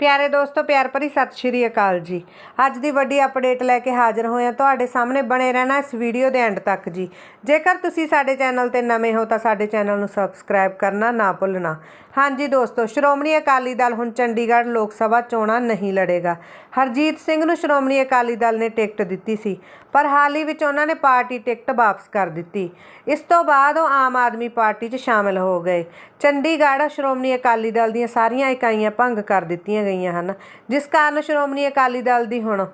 ਪਿਆਰੇ ਦੋਸਤੋ, ਪਿਆਰ ਭਰੀ ਸਤਿ ਸ਼੍ਰੀ ਅਕਾਲ ਜੀ। ਅੱਜ ਦੀ ਵੱਡੀ ਅਪਡੇਟ ਲੈ ਕੇ ਹਾਜ਼ਰ ਹੋਏ ਹਾਂ ਤੁਹਾਡੇ ਸਾਹਮਣੇ ਬਣੇ ਰਹਿਣਾ ਇਸ ਵੀਡੀਓ ਦੇ ਐਂਡ ਤੱਕ ਜੀ। ਜੇਕਰ ਤੁਸੀਂ ਸਾਡੇ ਚੈਨਲ ਤੇ ਨਵੇਂ ਹੋ ਤਾਂ ਸਾਡੇ ਚੈਨਲ ਨੂੰ ਸਬਸਕ੍ਰਾਈਬ ਕਰਨਾ ਨਾ ਭੁੱਲਣਾ। ਹਾਂਜੀ ਦੋਸਤੋ, ਸ਼੍ਰੋਮਣੀ ਅਕਾਲੀ ਦਲ ਹੁਣ ਚੰਡੀਗੜ੍ਹ ਲੋਕ ਸਭਾ ਚੋਣਾਂ ਨਹੀਂ ਲੜੇਗਾ। ਹਰਜੀਤ ਸਿੰਘ ਨੂੰ ਸ਼੍ਰੋਮਣੀ ਅਕਾਲੀ ਦਲ ਨੇ ਟਿਕਟ ਦਿੱਤੀ ਸੀ, ਪਰ ਹਾਲ ਹੀ ਵਿੱਚ ਉਹਨਾਂ ਨੇ ਪਾਰਟੀ ਟਿਕਟ ਵਾਪਸ ਕਰ ਦਿੱਤੀ। ਇਸ ਤੋਂ ਬਾਅਦ ਉਹ ਆਮ ਆਦਮੀ ਪਾਰਟੀ 'ਚ ਸ਼ਾਮਿਲ ਹੋ ਗਏ। ਚੰਡੀਗੜ੍ਹ ਸ਼੍ਰੋਮਣੀ ਅਕਾਲੀ ਦਲ ਦੀਆਂ ਸਾਰੀਆਂ ਇਕਾਈਆਂ ਭੰਗ ਕਰ ਦਿੱਤੀਆਂ ਗਈਆਂ ਹਨ। ਜਿਸ ਕਾਰਨ ਸ਼੍ਰੋਮਣੀ ਅਕਾਲੀ ਦਲ ਦੀ ਹੁਣ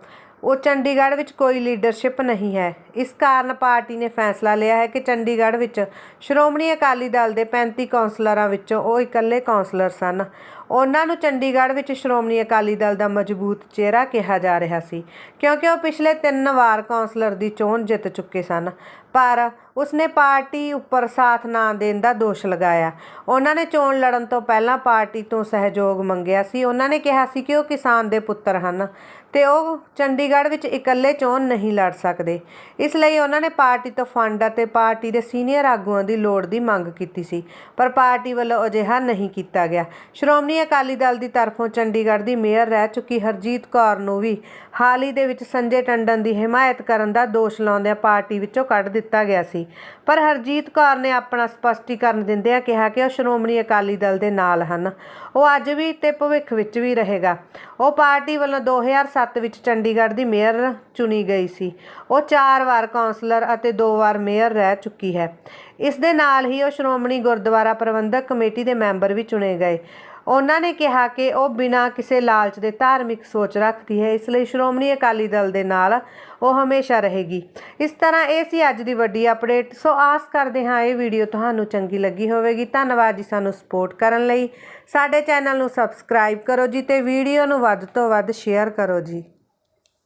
ਉਹ ਚੰਡੀਗੜ੍ਹ ਵਿੱਚ ਕੋਈ ਲੀਡਰਸ਼ਿਪ ਨਹੀਂ ਹੈ। ਇਸ ਕਾਰਨ ਪਾਰਟੀ ਨੇ ਫੈਸਲਾ ਲਿਆ ਹੈ ਕਿ ਚੰਡੀਗੜ੍ਹ ਵਿੱਚ ਸ਼੍ਰੋਮਣੀ ਅਕਾਲੀ ਦਲ ਦੇ 35 ਕੌਂਸਲਰਾਂ ਵਿੱਚੋਂ ਉਹ ਇਕੱਲੇ ਕੌਂਸਲਰ ਸਨ। ਉਹਨਾਂ ਨੂੰ ਚੰਡੀਗੜ੍ਹ ਵਿੱਚ ਸ਼੍ਰੋਮਣੀ ਅਕਾਲੀ ਦਲ ਦਾ ਮਜ਼ਬੂਤ ਚਿਹਰਾ ਕਿਹਾ ਜਾ ਰਿਹਾ ਸੀ, ਕਿਉਂਕਿ ਉਹ ਪਿਛਲੇ ਤਿੰਨ ਵਾਰ ਕੌਂਸਲਰ ਦੀ ਚੋਣ ਜਿੱਤ ਚੁੱਕੇ ਸਨ। ਪਰ ਉਸਨੇ ਪਾਰਟੀ ਉੱਪਰ ਸਾਥ ਨਾ ਦੇਣ ਦਾ ਦੋਸ਼ ਲਗਾਇਆ। ਉਹਨਾਂ ਨੇ ਚੋਣ ਲੜਨ ਤੋਂ ਪਹਿਲਾਂ ਪਾਰਟੀ ਤੋਂ ਸਹਿਯੋਗ ਮੰਗਿਆ ਸੀ। ਉਹਨਾਂ ਨੇ ਕਿਹਾ ਸੀ ਕਿ ਉਹ ਕਿਸਾਨ ਦੇ ਪੁੱਤਰ ਹਨ ਤੇ ਉਹ ਚੰਡੀਗੜ੍ਹ ਵਿੱਚ ਇਕੱਲੇ ਚੋਣ ਨਹੀਂ ਲੜ ਸਕਦੇ। ਇਸ ਲਈ ਉਹਨਾਂ ਨੇ ਪਾਰਟੀ ਤੋਂ ਫੰਡ ਅਤੇ ਪਾਰਟੀ ਦੇ ਸੀਨੀਅਰ ਆਗੂਆਂ ਦੀ ਲੋੜ ਦੀ ਮੰਗ ਕੀਤੀ ਸੀ, ਪਰ ਪਾਰਟੀ ਵੱਲੋਂ ਅਜਿਹਾ ਨਹੀਂ ਕੀਤਾ ਗਿਆ। ਸ਼੍ਰੋਮਣੀ ਅਕਾਲੀ ਦਲ ਦੀ ਤਰਫੋਂ ਚੰਡੀਗੜ੍ਹ ਦੀ ਮੇਅਰ ਰਹਿ ਚੁੱਕੀ ਹਰਜੀਤ ਕੌਰ ਨੂੰ ਵੀ ਹਾਲ ਹੀ ਦੇ ਵਿੱਚ ਸੰਜੇ ਟੰਡਨ ਦੀ ਹਮਾਇਤ ਕਰਨ ਦਾ ਦੋਸ਼ ਲਾਉਂਦਿਆਂ ਪਾਰਟੀ ਵਿੱਚੋਂ ਕੱਢ ਦਿੱਤਾ ਗਿਆ ਸੀ। ਪਰ ਹਰਜੀਤ ਕੌਰ ਨੇ ਆਪਣਾ ਸਪਸ਼ਟੀਕਰਨ ਦਿੰਦਿਆਂ ਕਿਹਾ ਕਿ ਉਹ ਸ਼੍ਰੋਮਣੀ ਅਕਾਲੀ ਦਲ ਦੇ ਨਾਲ ਹਨ। ਉਹ ਅੱਜ ਵੀ ਤੇ ਭਵਿੱਖ ਵਿੱਚ ਵੀ ਰਹੇਗਾ। ਉਹ ਪਾਰਟੀ ਵੱਲੋਂ 2007 ਵਿੱਚ ਚੰਡੀਗੜ੍ਹ ਦੀ ਮੇਅਰ ਚੁਣੀ ਗਈ ਸੀ। ਉਹ ਚਾਰ ਵਾਰ ਕਾਉਂਸਲਰ ਅਤੇ ਦੋ ਵਾਰ ਮੇਅਰ ਰਹਿ ਚੁੱਕੀ ਹੈ। ਇਸ ਦੇ ਨਾਲ ਹੀ ਉਹ ਸ਼੍ਰੋਮਣੀ ਗੁਰਦੁਆਰਾ ਪ੍ਰਬੰਧਕ ਕਮੇਟੀ ਦੇ ਮੈਂਬਰ ਵੀ ਚੁਣੇ ਗਏ। ਉਹਨਾਂ ਨੇ ਕਿਹਾ ਕਿ ਉਹ ਬਿਨਾਂ ਕਿਸੇ ਲਾਲਚ ਦੇ ਧਾਰਮਿਕ ਸੋਚ ਰੱਖਦੀ ਹੈ, ਇਸ ਲਈ ਸ਼੍ਰੋਮਣੀ ਅਕਾਲੀ ਦਲ ਦੇ ਨਾਲ ਉਹ ਹਮੇਸ਼ਾ ਰਹੇਗੀ। ਇਸ ਤਰ੍ਹਾਂ ਇਹ ਸੀ ਅੱਜ ਦੀ ਵੱਡੀ ਅਪਡੇਟ। ਸੋ ਆਸ ਕਰਦੇ ਹਾਂ ਇਹ ਵੀਡੀਓ ਤੁਹਾਨੂੰ ਚੰਗੀ ਲੱਗੀ ਹੋਵੇਗੀ। ਧੰਨਵਾਦ ਜੀ ਸਾਨੂੰ ਸਪੋਰਟ ਕਰਨ ਲਈ। ਸਾਡੇ ਚੈਨਲ ਨੂੰ ਸਬਸਕ੍ਰਾਈਬ ਕਰੋ ਜੀ ਤੇ ਵੀਡੀਓ ਨੂੰ ਵੱਧ ਤੋਂ ਵੱਧ ਸ਼ੇਅਰ ਕਰੋ ਜੀ।